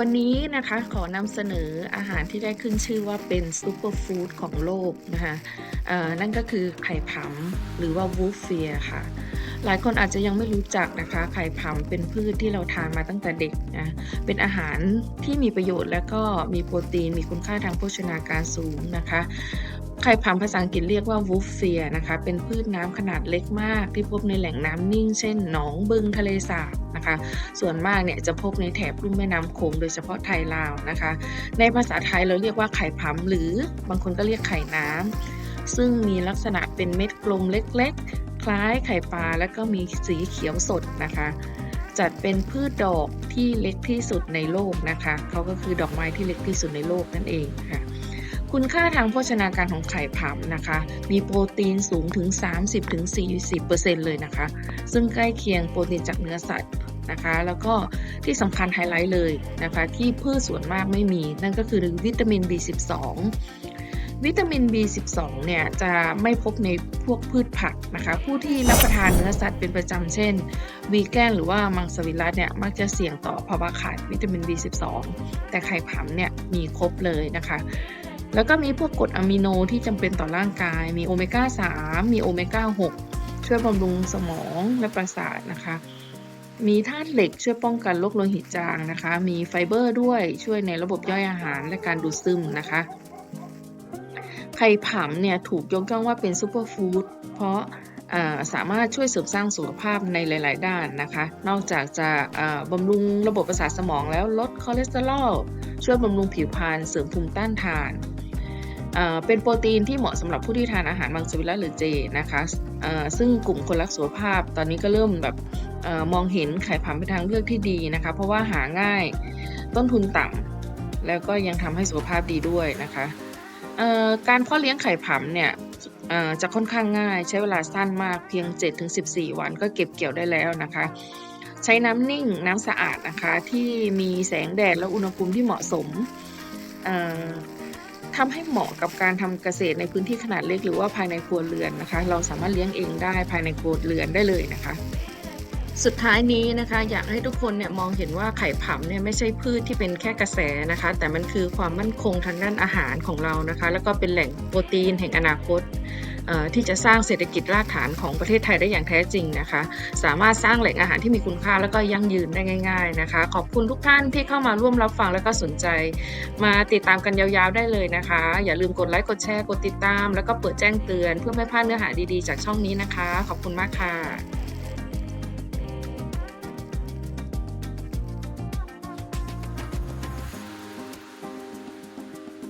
วันนี้นะคะขอนำเสนออาหารที่ได้ขึ้นชื่อว่าเป็นซูเปอร์ฟู้ดของโลกนะคะนั่นก็คือไข่ผำหรือว่าวูฟเฟียค่ะ หลายคนอาจจะยังไม่รู้จักนะคะ ไข่ผำเป็นพืชที่เราทานมาตั้งแต่เด็กนะเป็นอาหารที่มีประโยชน์และก็มีโปรตีน มีคุณค่าทางโภชนาการสูงนะคะไข่ผำภาษาอังกฤษเรียกว่าวูฟเฟียนะคะ เป็นพืชน้ำขนาดเล็กมาก ที่พบในแหล่งน้ำนิ่ง เช่นหนองบึงทะเลสาบ นะคะ ส่วนมากเนี่ยจะพบในแถบลุ่มแม่น้ำโขงโดยเฉพาะไทยลาวนะคะ ในภาษาไทยเราเรียกว่าไข่ผำหรือบางคนก็เรียกไข่น้ำซึ่งมีลักษณะเป็นเม็ดกลมเล็กๆ คล้ายไข่ปลาและก็มีสีเขียวสดนะคะจัดเป็นพืชดอกที่เล็กที่สุดในโลกนะคะ เขาก็คือดอกไม้ที่เล็กที่สุดในโลกนั่นเองค่ะ คุณค่าทางโภชนาการของไข่ผำนะคะ มีโปรตีนสูงถึง 30-40%เลยนะคะ ซึ่งใกล้เคียงโปรตีนจากเนื้อสัตว์ นะคะ แล้วก็ที่สำคัญไฮไลท์เลยนะคะ ที่พืชส่วนมากไม่มี นั่นก็คือวิตามิน B12 วิตามิน B12 เนี่ยจะไม่พบในพวกพืชผักนะคะ ผู้ที่รับประทานเนื้อสัตว์เป็นประจำเช่นวีแกนหรือว่ามังสวิรัตเนี่ยมักจะเสี่ยงต่อภาวะขาดวิตามิน B12 แต่ไข่ผำเนี่ยมีครบเลยนะคะ แล้วก็มีพวกกรดอะมิโนที่จำเป็นต่อร่างกาย มีโอเมก้า 3 มีโอเมก้า 6 ช่วยบำรุงสมองและประสาทนะคะ มีธาตุเหล็กช่วยป้องกันโรคโลหิตจางนะคะ มีไฟเบอร์ด้วยช่วยในระบบย่อยอาหารและการดูดซึมนะคะไข่ผำเนี่ยถูกยกย่องว่าเป็นซูเปอร์ฟู้ดเพราะสามารถช่วยเสริมสร้างสุขภาพในหลาย ๆ ด้านนะคะ นอกจากจะบำรุงระบบประสาทสมองแล้วลดคอเลสเตอรอลช่วยบำรุงผิวพรรณเสริมภูมิต้านทาน เป็นโปรตีนที่เหมาะสำหรับผู้ที่ทานอาหารมังสวิรัติหรือเจนะคะซึ่งกลุ่มคนรักสุขภาพ ตอนนี้ก็เริ่มแบบอมองเห็นไข่ผำเป็นทางเลือกที่ดีนะคะ เพราะว่าหาง่ายต้นทุนต่ำแล้วก็ยังทำให้สุขภาพดีด้วยนะคะการเพาะเลี้ยงไข่ผำเนี่ยจะค่อนข้างง่ายใช้เวลาสั้นมากเพียง 7-14 วันก็เก็บเกี่ยวได้แล้วนะคะ ใช้น้ำนิ่งน้ำสะอาดนะคะที่มีแสงแดดและอุณหภูมิที่เหมาะสม ทำให้เหมาะกับการทำเกษตรในพื้นที่ขนาดเล็ก หรือว่าภายในครัวเรือนนะคะ เราสามารถเลี้ยงเองได้ภายในครัวเรือนได้เลยนะคะ สุดท้ายนี้นะคะอยากให้ทุกคนเนี่ยมองเห็นว่าไข่ผำเนี่ยไม่ใช่พืชที่เป็นแค่กระแสนะคะ แต่มันคือความมั่นคงทางด้านอาหารของเรานะคะ แล้วก็เป็นแหล่งโปรตีนแห่งอนาคตที่จะสร้างเศรษฐกิจรากฐานของประเทศไทยได้อย่างแท้จริงนะคะ สามารถสร้างแหล่งอาหารที่มีคุณค่าแล้วก็ยั่งยืนได้ง่าย ๆนะคะ ขอบคุณทุกท่านที่เข้ามาร่วมรับฟังแล้วก็สนใจ มาติดตามกันยาวๆได้เลยนะคะ อย่าลืมกดไลค์กดแชร์กดติดตาม แล้วก็เปิดแจ้งเตือน เพื่อไม่พลาดเนื้อหาดีๆ จากช่องนี้นะคะ ขอบคุณมากค่ะ